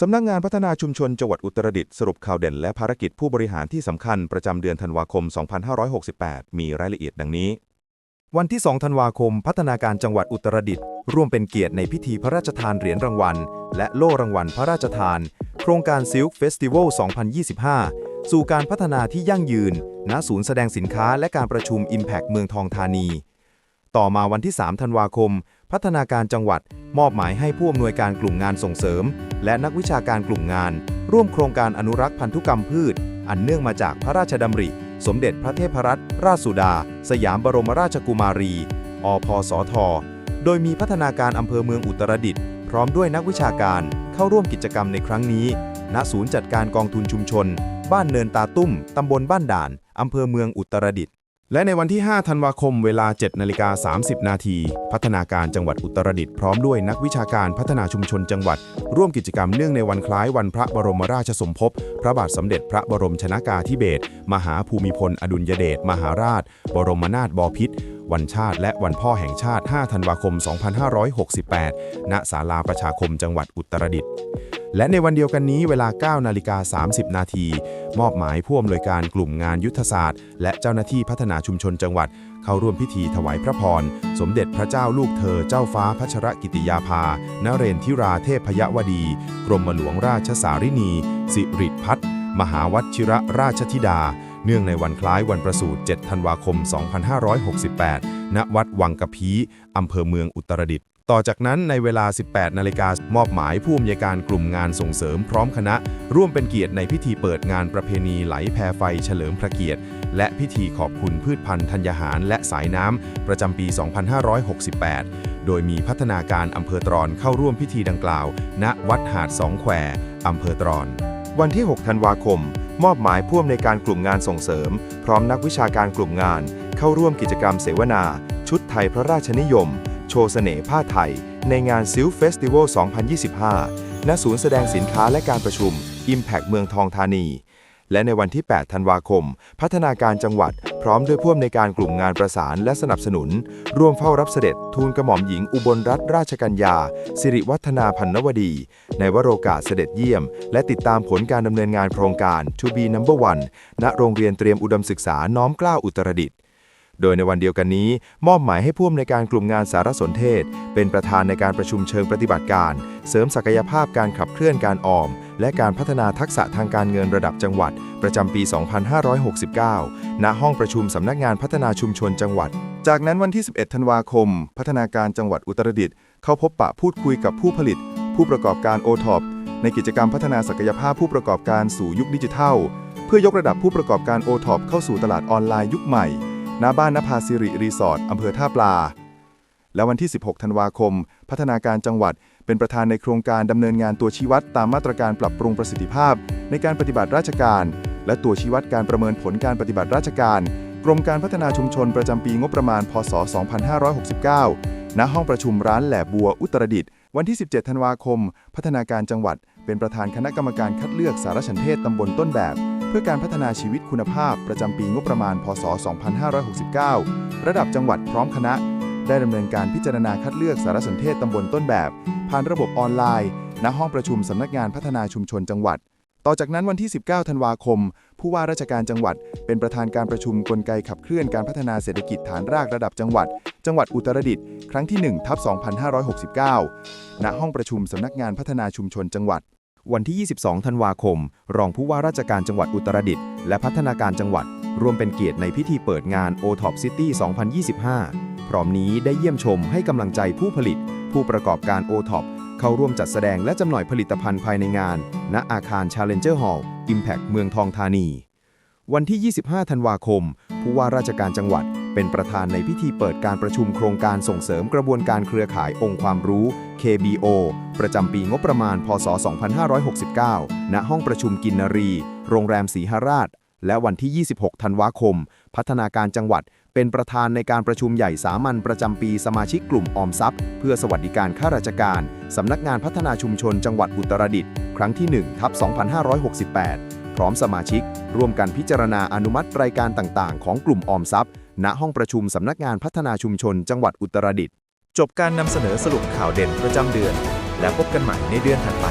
สำนักงานพัฒนาชุมชนจังหวัดอุตรดิตถ์สรุปข่าวเด่นและภารกิจผู้บริหารที่สำคัญประจำเดือนธันวาคม 2568 มีรายละเอียดดังนี้ วันที่ 2 ธันวาคม พัฒนาการจังหวัดอุตรดิตถ์ร่วมเป็นเกียรติในพิธีพระราชทานเหรียญรางวัล และโล่รางวัลพระราชทาน โครงการซิลค์เฟสติวัล 2025 สู่การพัฒนาที่ยั่งยืน ณ ศูนย์แสดงสินค้าและการประชุม Impact เมืองทองธานี ต่อมาวันที่ 3 ธันวาคม พัฒนาการจังหวัด มอบหมายให้ผู้อำนวยการกลุ่มงานส่งเสริม และนักวิชาการกลุ่มงาน ร่วมโครงการอนุรักษ์พันธุกรรมพืช อันเนื่องมาจากพระราชดำริ สมเด็จพระเทพรัตนราชสุดา สยามบรมราชกุมารี อพสท โดยมีพัฒนาการอำเภอเมืองอุตรดิตถ์พร้อมด้วยนักวิชาการเข้าร่วมกิจกรรมในครั้งนี้ ณ ศูนย์จัดการกองทุนชุมชน บ้านเนินตาตุ้ม ตำบลบ้านด่าน อำเภอเมืองอุตรดิตถ์ และในวันที่ 5 ธันวาคม เวลา 7นาฬิกา30 นาที พัฒนาการจังหวัดอุตรดิตถ์พร้อมด้วยนักวิชาการพัฒนาชุมชนจังหวัด ร่วมกิจกรรมเนื่องในวันคล้ายวันพระบรมราชสมภพ พระบาทสมเด็จพระบรมชนากาธิเบศร มหาภูมิพล อดุลยเดช มหาราช บรมนาถบพิตร วันชาติและวันพ่อแห่งชาติ 5 ธันวาคม 2568 ณ ศาลาประชาคมจังหวัดอุตรดิตถ์ และในวันเดียวกันนี้เวลา 9 นาฬิกา 30 นาที มอบหมายผู้อำนวยการกลุ่มงานยุทธศาสตร์ และเจ้าหน้าที่พัฒนาชุมชนจังหวัด เข้าร่วมพิธีถวายพระพร สมเด็จพระเจ้าลูกเธอเจ้าฟ้าพัชรกิติยาภา นเรนทิราเทพยวดี กรมหลวงราชสารินี สิริพัฒน์มหาวัชิระราชธิดา เนื่องในวันคล้ายวันประสูติ7ธันวาคม 2568 ณ วัดวังกะพี อำเภอเมืองอุตรดิตถ์ ต่อจากนั้นในเวลา 18 นาฬิกามอบหมายผู้อำนวยการกลุ่มงานส่งเสริมพร้อมคณะ ร่วมเป็นเกียรติในพิธีเปิดงานประเพณีไหลแพไฟเฉลิมพระเกียรติ และพิธีขอบคุณพืชพันธุ์ธัญญาหาร และสายน้ำประจำปี 2568 โดยมีพัฒนาการอำเภอตรอนเข้าร่วมพิธีดังกล่าว ณวัดหาดสองแควอำเภอตรอน วันที่ 6 ธันวาคม มอบหมายผู้อำนวยการกลุ่มงานส่งเสริม พร้อมนักวิชาการกลุ่มงาน เข้าร่วมกิจกรรมเสวนา ชุดไทยพระราชนิยม โชว์เสน่ห์ผ้าไทย ในงานซิลเฟสติวัล 2025 ณ ศูนย์แสดงสินค้าและการประชุม Impact เมืองทองธานี และในวันที่ 8 ธันวาคม พัฒนาการจังหวัด พร้อมด้วยผู้อำนวยการกลุ่มงานประสานและสนับสนุน ร่วมเฝ้ารับเสด็จ ทูลกระหม่อมหญิงอุบลรัตนราชกัญญา สิริวัฒนาพันนวดี ในวโรกาสเสด็จเยี่ยม และติดตามผลการดำเนินงานโครงการ To be number one ณโรงเรียนเตรียมอุดมศึกษาน้อมเกล้าอุตรดิตถ์ โดยในวันเดียวกันนี้ มอบหมายให้ผู้อำนวยการกลุ่มงานสารสนเทศ เป็นประธานในการประชุมเชิงปฏิบัติการ เสริมศักยภาพการขับเคลื่อนการออม และการพัฒนาทักษะทางการเงินระดับจังหวัด ประจำปี 2569 ณ ห้องประชุมสำนักงานพัฒนาชุมชนจังหวัด จากนั้นวันที่ 11 ธันวาคม พัฒนาการจังหวัดอุตรดิตถ์เข้าพบปะพูดคุยกับผู้ผลิต ผู้ประกอบการโอท็อปในกิจกรรมพัฒนาศักยภาพผู้ประกอบการสู่ยุคดิจิทัล เพื่อยกระดับผู้ประกอบการโอท็อปเข้าสู่ตลาดออนไลน์ยุคใหม่ ณบ้านนภาสิริรีสอร์ทอำเภอท่าปลา และวันที่ 16 ธันวาคม พัฒนาการจังหวัด เป็นประธานในโครงการดำเนินงานตัวชี้วัดตามมาตรการปรับปรุงประสิทธิภาพ ในการปฏิบัติราชการ และตัวชี้วัดการประเมินผลการปฏิบัติราชการ กรมการพัฒนาชุมชนประจำปีงบประมาณ พศ 2569 ณ ห้องประชุมร้านแหลบบัวอุตรดิตถ์วันที่ 17 ธันวาคม พัฒนาการจังหวัด เป็นประธานคณะกรรมการคัดเลือกสารสนเทศตำบลต้นแบบ พื่อการพัฒนาชีวิตคุณภาพประจำปีงบประมาณ พศ 2569 ระดับจังหวัดพร้อมคณะ ได้ดำเนินการพิจารณาคัดเลือกสารสนเทศตำบลต้นแบบ ผ่านระบบออนไลน์ ณ ห้องประชุมสำนักงานพัฒนาชุมชนจังหวัด ต่อจากนั้นวันที่ 19 ธันวาคม ผู้ว่าราชการจังหวัด เป็นประธานการประชุมกลไกขับเคลื่อนการพัฒนาเศรษฐกิจฐานรากระดับจังหวัด จังหวัดอุตรดิตถ์ครั้งที่1ทับ2569 ณ ห้องประชุมสำนักงานพัฒนาชุมชนจังหวัด วันที่ 22 ธันวาคม รองผู้ว่าราชการจังหวัดอุตรดิตถ์และพัฒนาการจังหวัดร่วมเป็นเกียรติในพิธีเปิดงาน o t o p City 2025 พร้อมนี้ได้เยี่ยมชมให้กำลังใจผู้ผลิต ผู้ประกอบการ o t o p เข้าร่วมจัดแสดงและจำหน่ายผลิตภัณฑ์ภายในงาน ณอาคาร Challenger Hall Impact เมืองทองธานี วันที่ 25 ธันวาคม ผู้ว่าราชการจังหวัด เป็นประธานในพิธีเปิดการประชุมโครงการส่งเสริมกระบวนการเครือข่ายองค์ความรู้ KBO ประจำปีงบประมาณ พศ 2569 ณ ห้องประชุมกินนรี โรงแรมศรีหราช และวันที่ 26 ธันวาคม พัฒนาการจังหวัด เป็นประธานในการประชุมใหญ่สามัญประจำปีสมาชิกกลุ่มออมทรัพย์ เพื่อสวัสดิการข้าราชการ สำนักงานพัฒนาชุมชนจังหวัดอุตรดิตถ์ ครั้งที่ 1 ทับ 2568 พร้อมสมาชิก ร่วมกันพิจารณาอนุมัติรายการต่าง ๆ ของกลุ่มออมทรัพย์ ณห้องประชุมสำนักงานพัฒนาชุมชนจังหวัดอุตรดิตถ์จบการนำเสนอสรุปข่าวเด่นประจำเดือน และพบกันใหม่ในเดือนถัดไป